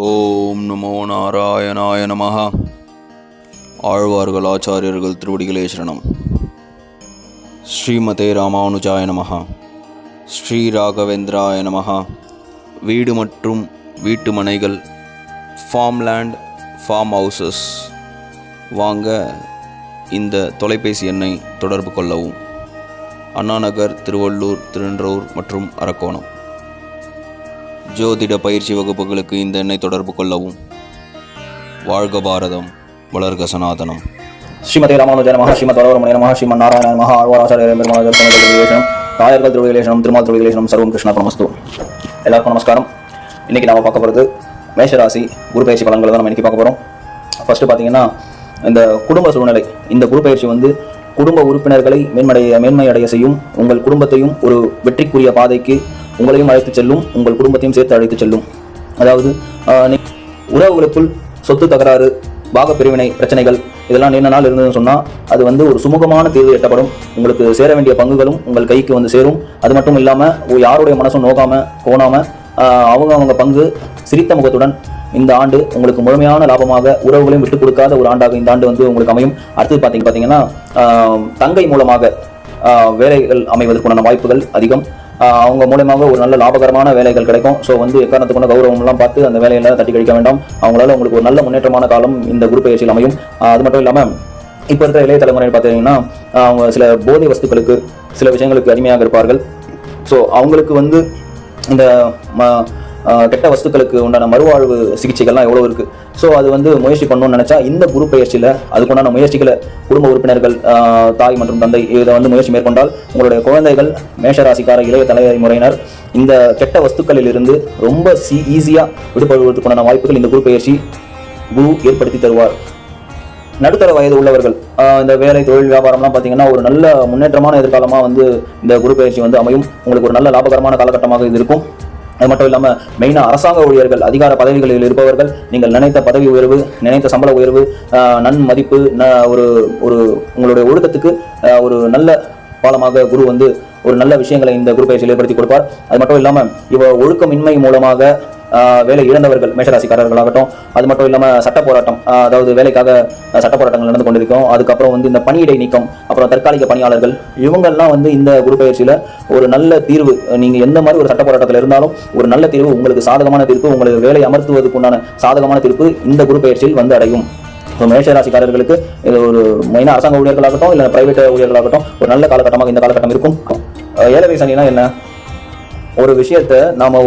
ஓம் நமோ நாராயணாய நமஹ. ஆழ்வார்கள் ஆச்சாரியர்கள் திருவடிகளே சரணம். ஸ்ரீமதே ராமானுஜாய நமஹ. ஸ்ரீ ராகவேந்திராய நமஹ. வீடு மற்றும் வீட்டு மனைகள் ஃபார்ம் லேண்ட் ஃபார்ம் ஹவுசஸ் வாங்க இந்த தொலைபேசி எண்ணை தொடர்பு கொள்ளவும். அண்ணாநகர் திருவள்ளூர் திருநன்றூர் மற்றும் அரக்கோணம். ஜோதிட பயிற்சி வகுப்புகளுக்கு இந்த எண்ணை தொடர்பு கொள்ளவும். வாழ்க பாரதம் வளர்க சனாதனம். ஸ்ரீமதி ராமானுஜ நமஹ ஸ்ரீமத் வரவரமணி நமஹ ஸ்ரீமன் நாராயண நமஹ ஆழ்வாராச்சாரிய பெருமாள் திருவிலேஷனம் தாயர்கள் திருவிலேஷனம் திருமால் திருவிலேஷனம் சர்வம் கிருஷ்ணா நமஸ்து எல்லாருக்கும் நமஸ்காரம். இன்னைக்கு நாம பார்க்க போகிறது மேஷராசி குரு பயிற்சி பலன்களை தான் நம்ம இன்னைக்கு பார்க்க போகிறோம் ஃபர்ஸ்ட் பார்த்தீங்கன்னா இந்த குடும்ப சூழ்நிலை இந்த குரு பயிற்சி வந்து குடும்ப உறுப்பினர்களை மேன்மடைய மேன்மை அடைய செய்யும் உங்கள் குடும்பத்தையும் ஒரு வெற்றிக்குரிய பாதைக்கு உங்களையும் அழைத்து செல்லும் உங்கள் குடும்பத்தையும் சேர்த்து அழைத்து செல்லும். அதாவது உறவுகளுக்குள் சொத்து தகராறு பாக பிரிவினை பிரச்சனைகள் இதெல்லாம் நீண்ட நாள் இருந்ததுன்னு சொன்னால் அது வந்து ஒரு சுமூகமான தீர்வு எட்டப்படும். உங்களுக்கு சேர வேண்டிய பங்குகளும் உங்கள் கைக்கு வந்து சேரும். அது மட்டும் இல்லாமல் யாருடைய மனசும் நோக்காமல் போனாமல் அவங்க அவங்க பங்கு சிரித்த முகத்துடன் இந்த ஆண்டு உங்களுக்கு முழுமையான லாபமாக உறவுகளையும் விட்டுக் கொடுக்காத ஒரு ஆண்டாக இந்த ஆண்டு வந்து உங்களுக்கு அமையும். அடுத்தது பார்த்தீங்க பார்த்தீங்கன்னா தங்கை மூலமாக வேலைகள் அமைவதற்குண்டான வாய்ப்புகள் அதிகம். அவங்க மூலயமாக ஒரு நல்ல லாபகரமான வேலைகள் கிடைக்கும். ஸோ வந்து எக்காரணத்து கொண்ட கௌரவம்லாம் பார்த்து அந்த வேலையெல்லாம் தட்டி கழிக்க வேண்டாம். அவங்களால உங்களுக்கு ஒரு நல்ல முன்னேற்றமான காலம் இந்த குரு பயிற்சியில் அமையும். அது மட்டும் இல்லாமல் இப்போ இருக்கிற இளைய தலைமுறை பார்த்தீங்கன்னா அவங்க சில போதை வஸ்துக்களுக்கு சில விஷயங்களுக்கு அடிமையாக இருப்பார்கள். ஸோ அவங்களுக்கு வந்து இந்த கெட்ட வஸ்துக்களுக்கு உண்டான மறுவாழ்வு சிகிச்சைகள்லாம் எவ்வளோ இருக்கு? ஸோ அது வந்து முயற்சி பண்ணணும்னு நினைச்சா இந்த குரு பயிற்சியில் அதுக்குண்டான முயற்சிகளை குடும்ப உறுப்பினர்கள் தாய் மற்றும் தந்தை இதை வந்து முயற்சி மேற்கொண்டால் உங்களுடைய குழந்தைகள் மேஷராசிக்கார இளைய தலைமுறையினர் இந்த கெட்ட வஸ்துக்களில் இருந்து ரொம்ப சி ஈஸியாக விடுபடுவதற்குண்டான வாய்ப்புகள் இந்த குரு பயிற்சி குரு ஏற்படுத்தி தருவார். நடுத்தர வயது உள்ளவர்கள் இந்த வேலை தொழில் வியாபாரம்லாம் பார்த்தீங்கன்னா ஒரு நல்ல முன்னேற்றமான எதிர்காலமாக வந்து இந்த குரு பயிற்சி வந்து அமையும். உங்களுக்கு ஒரு நல்ல லாபகரமான காலகட்டமாக இது இருக்கும். அது மட்டும் இல்லாமல் மெயினாக அரசாங்க ஊழியர்கள் அதிகார பதவிகளில் இருப்பவர்கள் நீங்கள் நினைத்த பதவி உயர்வு நினைத்த சம்பள உயர்வு நன்மதிப்பு ந ஒரு ஒரு உங்களுடைய ஒழுக்கத்துக்கு ஒரு நல்ல பாலமாக குரு வந்து ஒரு நல்ல விஷயங்களை இந்த குரு பயிற்சியில் ஏற்படுத்தி கொடுப்பார். அது மட்டும் இல்லாமல் இவ ஒழுக்கமின்மை மூலமாக வேலை இழந்தவர்கள் மேஷராசிக்காரர்களாகட்டும் அது மட்டும் இல்லாமல் சட்ட போராட்டம் ஆஹ் அதாவது வேலைக்காக சட்ட போராட்டங்கள் நடந்து கொண்டிருக்கோம். அதுக்கப்புறம் வந்து இந்த பணியிடை நீக்கம் அப்புறம் தற்காலிக பணியாளர்கள் இவங்கெல்லாம் வந்து இந்த குரு பயிற்சியில் ஒரு நல்ல தீர்வு நீங்கள் எந்த மாதிரி ஒரு சட்ட போராட்டத்தில் இருந்தாலும் ஒரு நல்ல தீர்வு உங்களுக்கு சாதகமான தீர்ப்பு உங்களுக்கு வேலை அமர்த்துவதற்கு உண்டான சாதகமான தீர்ப்பு இந்த குரு பயிற்சியில் வந்து அடையும். ஸோ மேஷராசிக்காரர்களுக்கு இது ஒரு மெயினாக அரசாங்க ஊழியர்களாகட்டும் இல்லை பிரைவேட் ஊழியர்களாகட்டும் ஒரு நல்ல காலகட்டமாக இந்த காலகட்டம் இருக்கும். ஏழரை சனினா என்ன? ஒரு விஷயத்தை நாம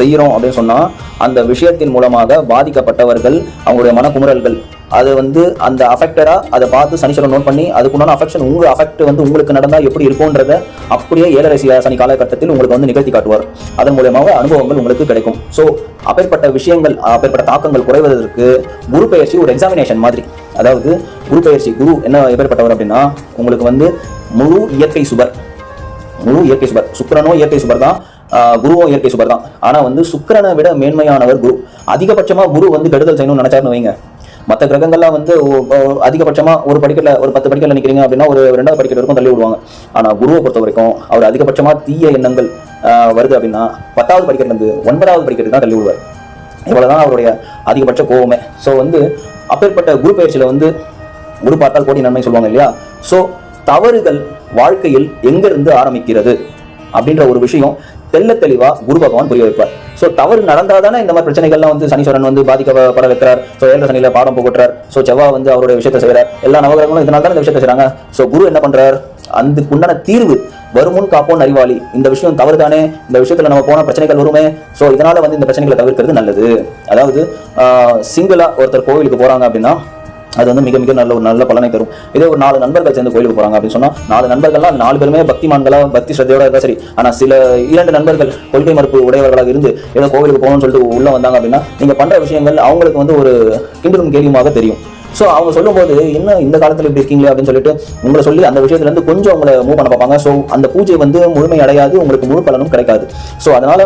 செய்கிறோம் அப்படின்னு சொன்னால் அந்த விஷயத்தின் மூலமாக பாதிக்கப்பட்டவர்கள் அவங்களுடைய மனக்குமுறல்கள் அது வந்து அந்த அஃபெக்டடாக அதை பார்த்து சனிச்சரம் நோட் பண்ணி அதுக்குண்டான அஃபெக்ஷன் உங்கள் அஃபெக்ட் வந்து உங்களுக்கு நடந்தால் எப்படி இருக்கும்ன்றத அப்படியே ஏழரை சனி காலகட்டத்தில் உங்களுக்கு வந்து நிகழ்த்தி காட்டுவார். அதன் மூலமாக அனுபவங்கள் உங்களுக்கு கிடைக்கும். ஸோ அப்பேற்பட்ட விஷயங்கள் அப்பேற்பட்ட தாக்கங்கள் குறைவதற்கு குரு பயிற்சி ஒரு எக்ஸாமினேஷன் மாதிரி. அதாவது குரு பயிற்சி குரு என்ன எப்பேற்பட்டவர் அப்படின்னா உங்களுக்கு வந்து முழு இயற்கை சுபர். முழு இயற்கை சுபர். சுக்கரனோ இயற்கை சுபர் தான் குருவும் இயற்கை சுபர் தான். ஆனா வந்து சுக்கிரனை விட மேன்மையானவர் குரு. அதிகபட்சமா குரு வந்து கெடுதல் செய்யணும்னு நினச்சாருன்னு வைங்க. மற்ற கிரகங்கள்லாம் வந்து அதிகபட்சமாக அதிகபட்சமா ஒரு படிக்கல ஒரு பத்து படிக்கல நிக்கிறீங்க அப்படின்னா ஒரு ரெண்டாவது படிக்கட்டு வரைக்கும் தள்ளி விடுவாங்க. ஆனா குருவை பொறுத்த வரைக்கும் அவர் அதிகபட்சமா தீய எண்ணங்கள் வருது அப்படின்னா பத்தாவது படிக்கட்டுலேருந்து ஒன்பதாவது படிக்கட்டு தான் தள்ளி விடுவார். இவ்வளவுதான் அவருடைய அதிகபட்ச கோவமே. ஸோ வந்து அப்பேற்பட்ட குரு பயிற்சியில் வந்து குரு பார்த்தால் கோடி நன்மை சொல்லுவாங்க இல்லையா? ஸோ தவறுகள் வாழ்க்கையில் எங்கிருந்து ஆரம்பிக்கிறது? அப்படின்ற ஒரு விஷயம் தெள்ள தெளிவா குரு பகவான் புரிய வைப்பார். ஸோ தவறு நடந்தாதானே இந்த மாதிரி பிரச்சனைகள்லாம் வந்து சனீஸ்வரன் வந்து பாதிக்கப்பட வைக்கிறார். ஸோ ஏழரை சனியில பாடம் புகட்டுறார். ஸோ செவ்வாய் வந்து அவருடைய விஷயத்தை செய்கிறார். எல்லா நவகிரகங்களும் இதனால தான் இந்த விஷயத்தை செய்றாங்க. ஸோ குரு என்ன பண்றார்? அதுக்குண்டான தீர்வு வருமுன் காப்போன் அறிவாளி. இந்த விஷயம் தவறு தானே இந்த விஷயத்துல நம்ம போன பிரச்சனைகள் வருமே? ஸோ இதனால வந்து இந்த பிரச்சனைகளை தவிர்க்கிறது நல்லது. அதாவது சிங்கிளா ஒருத்தர் கோவிலுக்கு போறாங்க அப்படின்னா அது வந்து மிக மிக நல்ல ஒரு நல்ல பலனை தரும். இதே ஒரு நாலு நண்பர்கள் சேர்ந்து கோயிலுக்கு போகிறாங்க அப்படின்னு சொன்னா நாலு நண்பர்கள்லாம் அந்த நாலு பேருமே பக்திமான்களாக பக்தி ஸ்ரத்தையோட இருந்தால் சரி. ஆனால் சில இரண்டு நண்பர்கள் கொள்கை மறுப்பு உடையவர்களாக இருந்து ஏதோ கோவிலுக்கு போகணும்னு சொல்லிட்டு உள்ளே வந்தாங்க அப்படின்னா நீங்கள் பண்ணுற விஷயங்கள் அவங்களுக்கு வந்து ஒரு கிண்டலும் கேலியுமாக தெரியும். ஸோ அவங்க சொல்லும்போது என்ன இந்த காலத்தில் இப்படி இருக்கீங்களே? அப்படின்னு சொல்லிட்டு உங்களை சொல்லி அந்த விஷயத்துல இருந்து கொஞ்சம் உங்களை மூவ் பண்ண பார்ப்பாங்க. ஸோ அந்த பூஜை வந்து முழுமை அடையாது உங்களுக்கு முழு பலனும் கிடைக்காது. ஸோ அதனால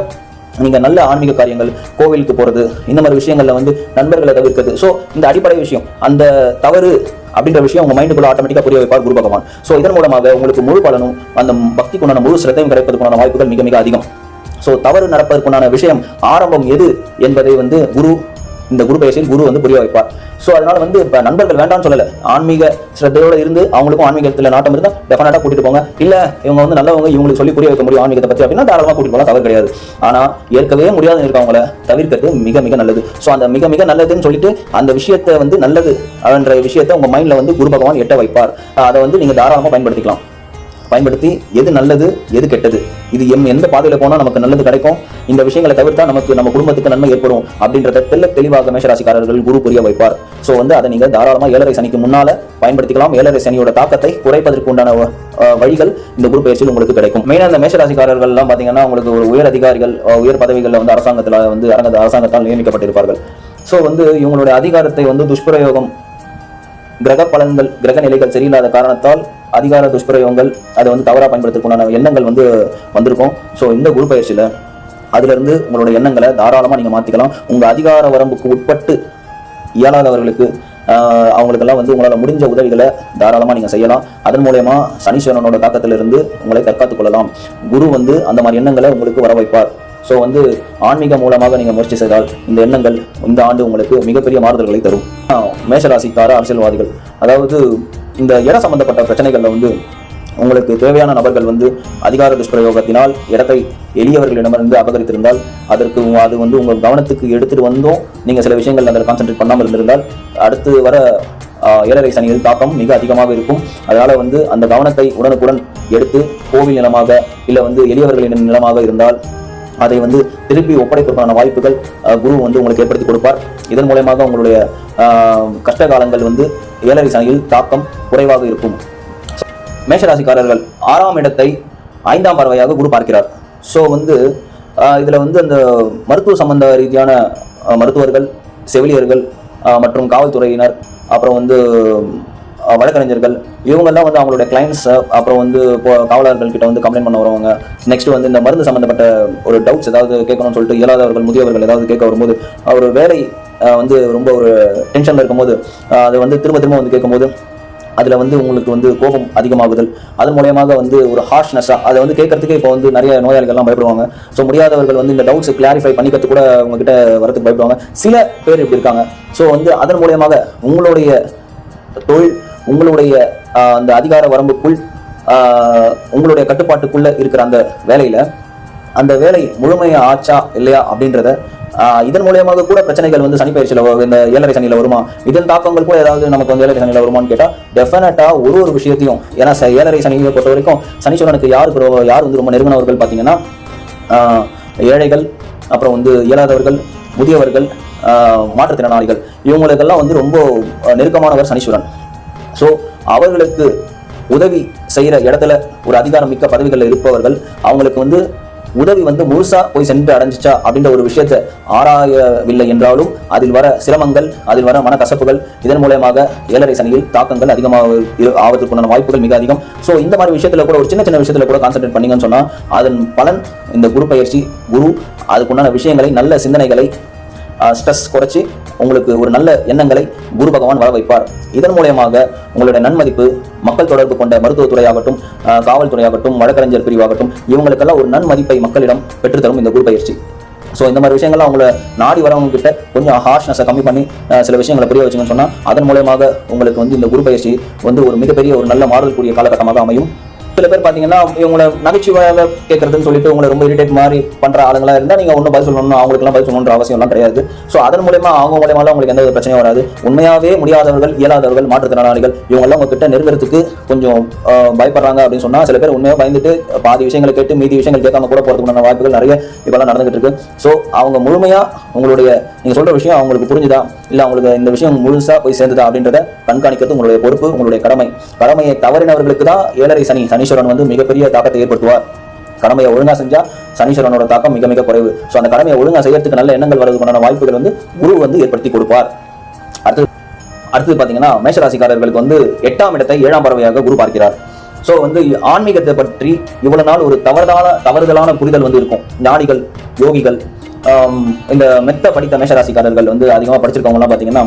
நீங்க நல்ல ஆன்மீக காரியங்கள் கோவிலுக்கு போறது இந்த மாதிரி விஷயங்கள்ல வந்து நண்பர்களை தவிர்க்கிறது. ஸோ இந்த அடிப்படை விஷயம் அந்த தவறு அப்படின்ற விஷயம் உங்க மைண்டுக்குள்ள ஆட்டோமேட்டிக்காக புரிய வைப்பார் குரு பகவான். ஸோ இதன் மூலமாக உங்களுக்கு முழு பலனும் அந்த பக்திக்குண்டான முழு சிரத்தையும் கிடைப்பதற்கான வாய்ப்புகள் மிக மிக அதிகம். ஸோ தவறு நடப்பதற்குண்டான விஷயம் ஆரம்பம் எது என்பதை வந்து குரு இந்த குரு பயிற்சியில் குரு வந்து புரிய வைப்பார். ஸோ அதனால வந்து இப்போ நண்பர்கள் வேண்டாம்னு சொல்லலை. ஆன்மீக ஸ்ரத்தையோடு இருந்து அவங்களுக்கும் ஆன்மீகத்தில் நாட்டம் இருந்தால் டெஃபினட்டாக கூட்டிட்டு போங்க. இல்லை இவங்க வந்து நல்லவங்க இவங்களுக்கு சொல்லி புரிய வைக்க முடியும் ஆன்மீகத்தை பற்றி அப்படின்னா தாராளமாக கூட்டிட்டு போகலாம் தவறு கிடையாது. ஆனால் ஏற்கவே முடியாது இருக்கவங்கள தவிர்க்கிறது மிக மிக நல்லது. ஸோ அந்த மிக மிக நல்லதுன்னு சொல்லிட்டு அந்த விஷயத்தை வந்து நல்லது அப்படின்ற விஷயத்தை உங்க மைண்ட்ல வந்து குரு பகவான் எட்ட வைப்பார். அதை வந்து நீங்க தாராளமாக பயன்படுத்திக்கலாம். பயன்படுத்தி எது நல்லது எது கெட்டது. இது எம் எந்த பாதையில் போனால் நமக்கு நல்லது கிடைக்கும்? இந்த விஷயங்களை தவிர்த்தா நமக்கு நம்ம குடும்பத்துக்கு நன்மை ஏற்படும் அப்படின்றத தெல்ல தெளிவாக மேஷராசிக்காரர்கள் குரு புரிய வைப்பார். ஸோ வந்து அதை நீங்கள் தாராளமாக ஏழரை சனிக்கு முன்னால பயன்படுத்திக்கலாம். ஏழரை சனியோட தாக்கத்தை குறைப்பதற்கு உண்டான வழிகள் இந்த குரு பயிற்சியில் உங்களுக்கு கிடைக்கும். மெயினாக இந்த மேஷராசிக்காரர்கள் எல்லாம் பாத்தீங்கன்னா உங்களுக்கு ஒரு உயர் அதிகாரிகள் உயர் பதவிகளில் வந்து அரசாங்கத்தில் வந்து அரங்க அரசாங்கத்தால் நியமிக்கப்பட்டிருப்பார்கள். ஸோ வந்து இவங்களுடைய அதிகாரத்தை வந்து துஷ்பிரயோகம் கிரக பலன்கள் கிரக நிலைகள் சரியில்லாத காரணத்தால் அதிகார துஷ்பிரயோகங்கள் அதை வந்து தவறாக பயன்படுத்துறதுக்குண்டான எண்ணங்கள் வந்து வந்திருக்கும். ஸோ இந்த குரு பயிற்சியில் அதிலிருந்து உங்களோட எண்ணங்களை தாராளமாக நீங்கள் மாற்றிக்கலாம் உங்கள் அதிகார வரம்புக்கு உட்பட்டு இயலாதவர்களுக்கு அவங்களுக்கெல்லாம் வந்து உங்களால் முடிஞ்ச உதவிகளை தாராளமாக நீங்கள் செய்யலாம். அதன் மூலயமா சனீஸ்வரனோட தாக்கத்திலிருந்து உங்களை தற்காத்துக் கொள்ளலாம். குரு வந்து அந்த மாதிரி எண்ணங்களை உங்களுக்கு வர வைப்பார். ஸோ வந்து ஆன்மீக மூலமாக நீங்கள் முயற்சி செய்தால் இந்த எண்ணங்கள் இந்த ஆண்டு உங்களுக்கு மிகப்பெரிய மாறுதல்களை தரும். மேஷராசிக்கார அரசியல்வாதிகள். அதாவது இந்த இட சம்பந்தப்பட்ட பிரச்சனைகளில் வந்து உங்களுக்கு தேவையான நபர்கள் வந்து அதிகார துஷ்பிரயோகத்தினால் இடத்தை எளியவர்களிடமிருந்து அபகரித்திருந்தால் அதற்கு அது வந்து உங்கள் கவனத்துக்கு எடுத்துட்டு வந்தும் நீங்கள் சில விஷயங்கள் அதில் கான்சென்ட்ரேட் பண்ணாமல் இருந்திருந்தால் அடுத்து வர ஏழரை சனியில் தாக்கம் மிக அதிகமாக இருக்கும். அதனால் வந்து அந்த கவனத்தை உடனுக்குடன் எடுத்து கோவில் நிலமாக இல்லை வந்து எளியவர்களின் நிலமாக இருந்தால் அதை வந்து திருப்பி ஒப்படைப்பதற்கான வாய்ப்புகள் குரு வந்து உங்களுக்கு ஏற்படுத்தி கொடுப்பார். இதன் மூலயமாக உங்களுடைய கஷ்ட காலங்கள் வந்து ஏழரை சனியில் தாக்கம் குறைவாக இருக்கும். மேஷராசிக்காரர்கள் ஆறாம் இடத்தை ஐந்தாம் பார்வையாக குரு பார்க்கிறார். ஸோ வந்து இதில் வந்து அந்த மருத்துவ சம்பந்த ரீதியான மருத்துவர்கள் செவிலியர்கள் மற்றும் காவல்துறையினர் அப்புறம் வந்து வழக்கறிஞர்கள் இவங்கெல்லாம் வந்து அவங்களுடைய கிளைண்ட்ஸ் அப்புறம் வந்து இப்போ காவலர்கள் கிட்ட வந்து கம்ப்ளைண்ட் பண்ண வருவாங்க. நெக்ஸ்ட் வந்து இந்த மருந்து சம்பந்தப்பட்ட ஒரு டவுட்ஸ் ஏதாவது கேட்கணும்னு சொல்லிட்டு இயலாதவர்கள் முதியவர்கள் ஏதாவது கேட்க வரும்போது ஒரு வேலை வந்து ரொம்ப ஒரு டென்ஷனில் இருக்கும்போது அதை வந்து திரும்ப திரும்ப வந்து கேட்கும்போது அதில் வந்து உங்களுக்கு வந்து கோபம் அதிகமாகுதல். அதன் மூலயமாக வந்து ஒரு ஹார்ஷ்னஸ்ஸாக அதை வந்து கேட்கறதுக்கு இப்போ வந்து நிறைய நோயாளிகள்லாம் பயப்படுவாங்க. ஸோ முடியாதவர்கள் வந்து இந்த டவுட்ஸ் கிளாரிஃபை பண்ணிக்கிறது கூட உங்ககிட்ட வரதுக்கு பயப்படுவாங்க. சில பேர் இப்படி இருக்காங்க. ஸோ வந்து அதன் மூலயமாக உங்களுடைய தொழில் உங்களுடைய அந்த அதிகார வரம்புக்குள் உங்களுடைய கட்டுப்பாட்டுக்குள்ளே இருக்கிற அந்த வேலையில் அந்த வேலை முழுமையாக ஆச்சா இல்லையா அப்படின்றத இதன் மூலியமாக கூட பிரச்சனைகள் வந்து சனி பயிற்சியில் இந்த ஏழரை சனியில் வருமா? இதன் தாக்கங்கள் கூட ஏதாவது நமக்கு வந்து ஏழரை சனியில் வருமான்னு கேட்டால் டெஃபினட்டாக ஒரு ஒரு விஷயத்தையும் ஏன்னா ஏழரை சனியை பொறுத்த வரைக்கும் சனீஸ்வரனுக்கு யார் யார் வந்து ரொம்ப நெருங்கினவர்கள் பார்த்தீங்கன்னா ஆஹ், ஏழைகள் அப்புறம் வந்து இயலாதவர்கள் முதியவர்கள் ஆஹ், மாற்றுத்திறனாளிகள் இவங்களுக்கெல்லாம் வந்து ரொம்ப நெருக்கமானவர் சனீஸ்வரன். ஸோ அவர்களுக்கு உதவி செய்கிற இடத்துல ஒரு அதிகாரம் மிக்க பதவிகளில் இருப்பவர்கள் அவங்களுக்கு வந்து உதவி வந்து முழுசா போய் சென்று அடைஞ்சிச்சா அப்படின்ற ஒரு விஷயத்தை ஆராயவில்லை என்றாலும் அதில் வர சிரமங்கள் அதில் வர மனக்கசப்புகள் இதன் மூலயமாக ஏழரை சனியில் தாக்கங்கள் அதிகமாக இரு- ஆவதற்குண்டான வாய்ப்புகள் மிக அதிகம். ஸோ இந்த மாதிரி விஷயத்துல கூட ஒரு சின்ன சின்ன விஷயத்துல கூட கான்சென்ட்ரேட் பண்ணீங்கன்னு சொன்னா அதன் பலன் இந்த குரு பயிற்சி குரு அதுக்குண்டான விஷயங்களை நல்ல சிந்தனைகளை ஸ்ட்ரெஸ் குறைச்சி உங்களுக்கு ஒரு நல்ல எண்ணங்களை குரு பகவான் வர வைப்பார். இதன் மூலயமாக உங்களுடைய நன்மதிப்பு மக்கள் தொடர்பு கொண்ட மருத்துவத்துறையாகட்டும் காவல்துறையாகட்டும் வழக்கறிஞர் பிரிவாகட்டும் இவங்களுக்கெல்லாம் ஒரு நன்மதிப்பை மக்களிடம் பெற்றுத்தரும் இந்த குரு பயிற்சி. ஸோ இந்த மாதிரி விஷயங்கள்லாம் உங்களை நாடி வரவங்க கிட்ட கொஞ்சம் ஹார்ஷ்னஸை கம்மி பண்ணி சில விஷயங்களை புரிய வச்சுங்கன்னு சொன்னால் அதன் மூலயமாக உங்களுக்கு வந்து இந்த குரு பயிற்சி வந்து ஒரு மிகப்பெரிய ஒரு நல்ல மாறுதல் கூடிய காலகட்டமாக அமையும். சில பேர் பார்த்தீங்கன்னா இவங்களை நகைச்சுவையாக கேட்கறதுன்னு சொல்லிட்டு உங்களை ரொம்ப இரிட்டேட் மாதிரி பண்ற ஆளுங்களா இருந்தால் நீங்க ஒன்றும் பதில் சொல்லணும் அவங்களுக்குலாம் பதில் சொல்லணுன்ற அவசியம்லாம் கிடையாது. ஸோ அதன் மூலயமா அவங்க மூலயமாலாம் உங்களுக்கு எந்த ஒரு பிரச்சனையும் வராது. உண்மையாவே முடியாதவர்கள் இயலாதவர்கள் மாற்றுத்திறனாளிகள் இவங்கெல்லாம் உங்ககிட்ட நெருங்கிறதுக்கு கொஞ்சம் பயப்படுறாங்க அப்படின்னு சொன்னா சில பேர் உண்மையாக பயந்துட்டு பாதி விஷயங்களை கேட்டு மீதி விஷயங்கள் கேட்காம கூட போறதுக்குண்டான வாய்ப்புகள் நிறைய இப்பெல்லாம் நடந்துகிட்டு இருக்கு. ஸோ அவங்க முழுமையா உங்களுடைய நீங்க சொல்ற விஷயம் அவங்களுக்கு புரிஞ்சுதா? இல்லை அவங்களுக்கு இந்த விஷயம் முழுசா போய் சேர்ந்துதா அப்படின்றத கண்காணிக்கிறது உங்களுடைய பொறுப்பு உங்களுடைய கடமை. கடமையை தவறினவர்களுக்கு தான் ஏழரை சனி சனி சனீஸ்வரன் வந்து மிகப்பெரிய தாக்கத்தை ஏற்படுத்துவார். கடமையை ஒழுங்கா செஞ்சா சனீஸ்வரனோட தாக்கம் மிக மிக குறைவு. ஸோ அந்த கடமையை ஒழுங்கா செய்யறதுக்கு நல்ல எண்ணங்கள் வரதுக்கான வாய்ப்புகள் வந்து குரு வந்து ஏற்படுத்தி கொடுப்பார். அடுத்து அடுத்தது பார்த்தீங்கன்னா மேஷராசிக்காரர்களுக்கு வந்து எட்டாம் இடத்தை ஏழாம் பறவையாக குரு பார்க்கிறார். ஸோ வந்து ஆன்மீகத்தை பற்றி இவ்வளவு நாள் ஒரு தவறுதான தவறுதலான புரிதல் வந்து இருக்கும். ஞானிகள் யோகிகள் இந்த மெத்த படித்த மேஷராசிக்காரர்கள் வந்து அதிகமாக படிச்சிருக்கவங்கலாம் பார்த்தீங்கன்னா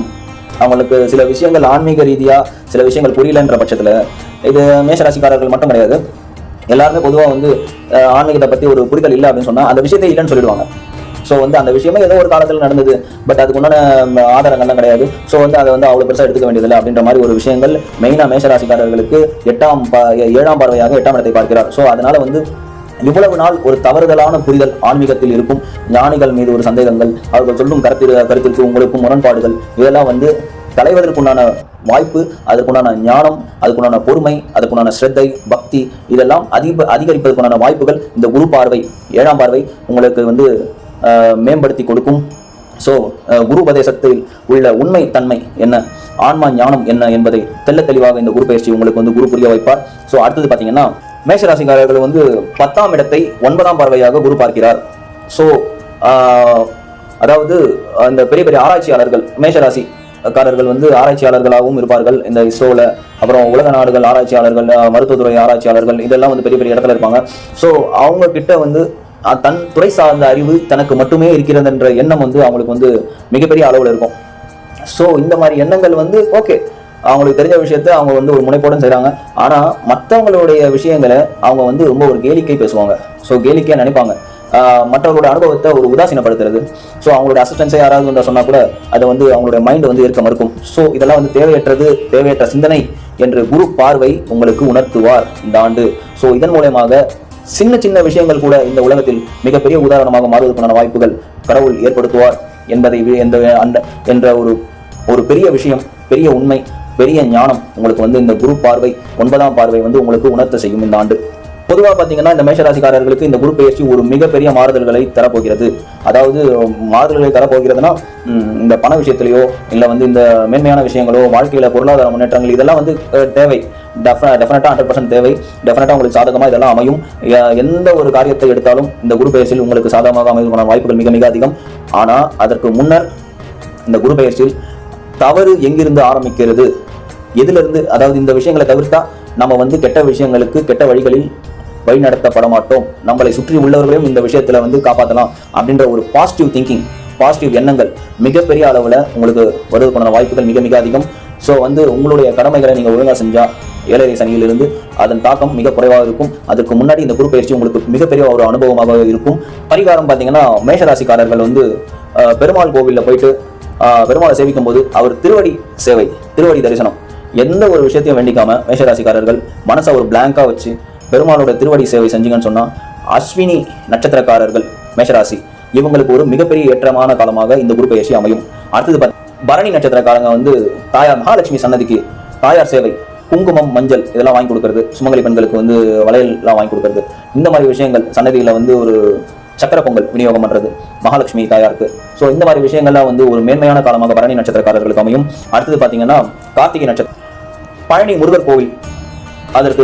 அவங்களுக்கு சில விஷயங்கள் ஆன்மீக ரீதியாக சில விஷயங்கள் புரியலன்ற பட்சத்தில் இது மேஷராசிக்காரர்கள் மட்டும் கிடையாது. எல்லாருமே பொதுவாக வந்து ஆன்மீகத்தை பற்றி ஒரு புரிதல் இல்லை அப்படின்னு சொன்னால் அந்த விஷயத்தை இல்லைன்னு சொல்லிடுவாங்க. ஸோ வந்து அந்த விஷயமே ஏதோ ஒரு காலத்தில் நடந்தது பட் அதுக்கு உண்டான ஆதாரங்கள்லாம் கிடையாது. ஸோ வந்து அதை வந்து அவ்வளோ பெருசாக எடுத்துக்க வேண்டியதில்லை அப்படின்ற மாதிரி ஒரு விஷயங்கள் மெயினாக மேஷராசிக்காரர்களுக்கு எட்டாம் பா ஏழாம் பார்வையாக எட்டாம் இடத்தை பார்க்கிறார். ஸோ அதனால வந்து இவ்வளவு நாள் ஒரு தவறுதலான புரிதல் ஆன்மீகத்தில் இருக்கும். ஞானிகள் மீது ஒரு சந்தேகங்கள் அவர்கள் சொல்லும் கருத்து கருத்திற்கு உங்களுக்கும் முரண்பாடுகள் இதெல்லாம் வந்து களைவதற்குண்டான வாய்ப்பு அதற்குண்டான ஞானம் அதுக்குண்டான பொறுமை அதுக்குண்டான ஸ்ரத்தை பக்தி இதெல்லாம் அதிக அதிகரிப்பதற்குண்டான வாய்ப்புகள் இந்த குரு பார்வை ஏழாம் பார்வை உங்களுக்கு வந்து மேம்படுத்தி கொடுக்கும். ஸோ குரு உபதேசத்தில் உள்ள உண்மை தன்மை என்ன? ஆன்மா ஞானம் என்ன என்பதை தெள்ள தெளிவாக இந்த குரு பயிற்சி உங்களுக்கு வந்து குரு புரிய வைப்பார். ஸோ அடுத்தது பார்த்தீங்கன்னா மேஷராசிக்காரர்கள் வந்து பத்தாம் இடத்தை ஒன்பதாம் பார்வையாக குரு பார்க்கிறார். ஸோ அதாவது அந்த பெரிய பெரிய ஆராய்ச்சியாளர்கள் மேஷராசி காரர்கள் வந்து ஆராய்ச்சியாளர்களாகவும் இருப்பார்கள். இந்த இஸ்ரோவில் அப்புறம் உலக நாடுகள் ஆராய்ச்சியாளர்கள் மருத்துவத்துறை ஆராய்ச்சியாளர்கள் இதெல்லாம் வந்து பெரிய பெரிய இடத்துல இருப்பாங்க. ஸோ அவங்க கிட்ட வந்து தன் துறை சார்ந்த அறிவு தனக்கு மட்டுமே இருக்கிறது என்ற எண்ணம் வந்து அவங்களுக்கு வந்து மிகப்பெரிய அளவில் இருக்கும். ஸோ இந்த மாதிரி எண்ணங்கள் வந்து ஓகே அவங்களுக்கு தெரிஞ்ச விஷயத்த அவங்க வந்து ஒரு முனைப்போடும் செய்கிறாங்க ஆனால் மற்றவங்களுடைய விஷயங்களை அவங்க வந்து ரொம்ப ஒரு கேளிக்கை பேசுவாங்க. ஸோ கேளிக்கையாக நினைப்பாங்க. மற்றவர்களோட அனுபவத்தை ஒரு உதாசீனப்படுத்துறது. ஸோ அவங்களோட அசிஸ்டன்ஸே யாராவது வந்து சொன்னா கூட அதை வந்து அவங்களுடைய மைண்ட் வந்து ஏற்க மறுக்கும். ஸோ இதெல்லாம் வந்து தேவையற்றது தேவையற்ற சிந்தனை என்று குரு பார்வை உங்களுக்கு உணர்த்துவார் இந்த ஆண்டு. ஸோ இதன் மூலயமாக சின்ன சின்ன விஷயங்கள் கூட இந்த உலகத்தில் மிகப்பெரிய உதாரணமாக மாறுவதற்கான வாய்ப்புகள் கடவுள் ஏற்படுத்துவார் என்பதை எந்த அந்த என்ற ஒரு ஒரு பெரிய விஷயம் பெரிய உண்மை பெரிய ஞானம் உங்களுக்கு வந்து இந்த குரு பார்வை ஒன்பதாம் பார்வை வந்து உங்களுக்கு உணர்த்த செய்யும் இந்த ஆண்டு. பொதுவாக பார்த்தீங்கன்னா இந்த மேஷராசிக்காரர்களுக்கு இந்த குரு பயிற்சி ஒரு மிகப்பெரிய மாறுதல்களை தரப்போகிறது. அதாவது மாறுதல்களை தரப்போகிறதுனா இந்த பண விஷயத்திலையோ இல்லை வந்து இந்த மேன்மையான விஷயங்களோ வாழ்க்கையில் பொருளாதார முன்னேற்றங்கள் இதெல்லாம் வந்து தேவை. டெஃபினட்டாக ஹண்ட்ரட் பர்சன்ட் தேவை. டெஃபினட்டாக உங்களுக்கு சாதகமாக இதெல்லாம் அமையும். எந்த ஒரு காரியத்தை எடுத்தாலும் இந்த குரு பயிற்சியில் உங்களுக்கு சாதகமாக அமைவதற்கான வாய்ப்புகள் மிக மிக அதிகம். ஆனால் அதற்கு முன்னர் இந்த குரு பயிற்சியில் தவறு எங்கிருந்து ஆரம்பிக்கிறது? எதிலிருந்து அதாவது இந்த விஷயங்களை தவிர்த்தா நம்ம வந்து கெட்ட விஷயங்களுக்கு கெட்ட வழிகளில் வழிநடத்தப்பட மாட்டோம் நம்மளை சுற்றி உள்ளவர்களையும் இந்த விஷயத்தில் வந்து காப்பாற்றலாம் அப்படின்ற ஒரு பாசிட்டிவ் திங்கிங் பாசிட்டிவ் எண்ணங்கள் மிகப்பெரிய அளவில் உங்களுக்கு வருவதற்கான வாய்ப்புகள் மிக மிக அதிகம். ஸோ வந்து உங்களுடைய கடமைகளை நீங்கள் ஒழுங்காக செஞ்சால் ஏழரை சனியிலிருந்து அதன் தாக்கம் மிக குறைவாக இருக்கும். அதுக்கு முன்னாடி இந்த குரு பயிற்சி உங்களுக்கு மிகப்பெரிய ஒரு அனுபவமாக இருக்கும். பரிகாரம் பார்த்தீங்கன்னா மேஷராசிக்காரர்கள் வந்து பெருமாள் கோவிலில் போயிட்டு பெருமாளை சேவிக்கும் போது அவர் திருவடி சேவை திருவடி தரிசனம் எந்த ஒரு விஷயத்தையும் வேண்டிக்காம மேஷராசிக்காரர்கள் மனசை ஒரு பிளாங்காக வச்சு பெருமாளோட திருவடி சேவை செஞ்சீங்கன்னு சொன்னா அஸ்வினி நட்சத்திரக்காரர்கள் மேஷராசி இவங்களுக்கு ஒரு மிகப்பெரிய ஏற்றமான காலமாக இந்த குரு பயிற்சி அமையும். அடுத்தது பரணி நட்சத்திரக்காரங்க வந்து தாயார் மகாலட்சுமி சன்னதிக்கு தாயார் சேவை குங்குமம் மஞ்சள் இதெல்லாம் வாங்கி கொடுக்கறது சுமங்கலி பெண்களுக்கு வந்து வளையல்லாம் வாங்கி கொடுக்கறது. இந்த மாதிரி விஷயங்கள் சன்னதியில் வந்து ஒரு சக்கர பொங்கல் விநியோகம் பண்றது மகாலட்சுமி தாயாருக்கு. ஸோ இந்த மாதிரி விஷயங்கள்லாம் வந்து ஒரு மேன்மையான காலமாக பரணி நட்சத்திரக்காரர்களுக்கு அமையும். அடுத்தது பார்த்தீங்கன்னா கார்த்திகை நட்சத்திரம் பழனி முருகர் கோவில் அதற்கு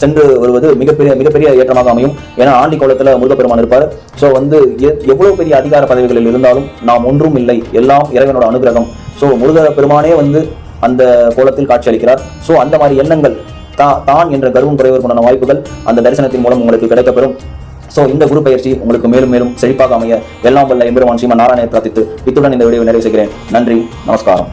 சென்று வருவது மிகப்பெரிய மிகப்பெரிய ஏற்றமாக அமையும். ஏன்னா ஆண்டி கோலத்தில் முருகப்பெருமான் இருப்பார். ஸோ வந்து எவ்வளவு பெரிய அதிகார பதவிகளில் இருந்தாலும் நாம் ஒன்றும் இல்லை. எல்லாம் இறைவனோட அனுகிரகம். ஸோ முருக பெருமானே வந்து அந்த கோலத்தில் காட்சியளிக்கிறார் ஸோ அந்த மாதிரி எண்ணங்கள் தா தான் என்ற கர்வம் குறைவதற்குண்டான வாய்ப்புகள் அந்த தரிசனத்தின் மூலம் உங்களுக்கு கிடைக்கப்பெறும். ஸோ இந்த குரு பயிற்சி உங்களுக்கு மேலும் மேலும் செழிப்பாக அமைய எல்லாம் வல்ல எம்பெருமான் ஸ்ரீமன் நாராயண பிரார்த்தித்து இத்துடன் இந்த வீடியோவை நிறைவு செய்கிறேன். நன்றி நமஸ்காரம்.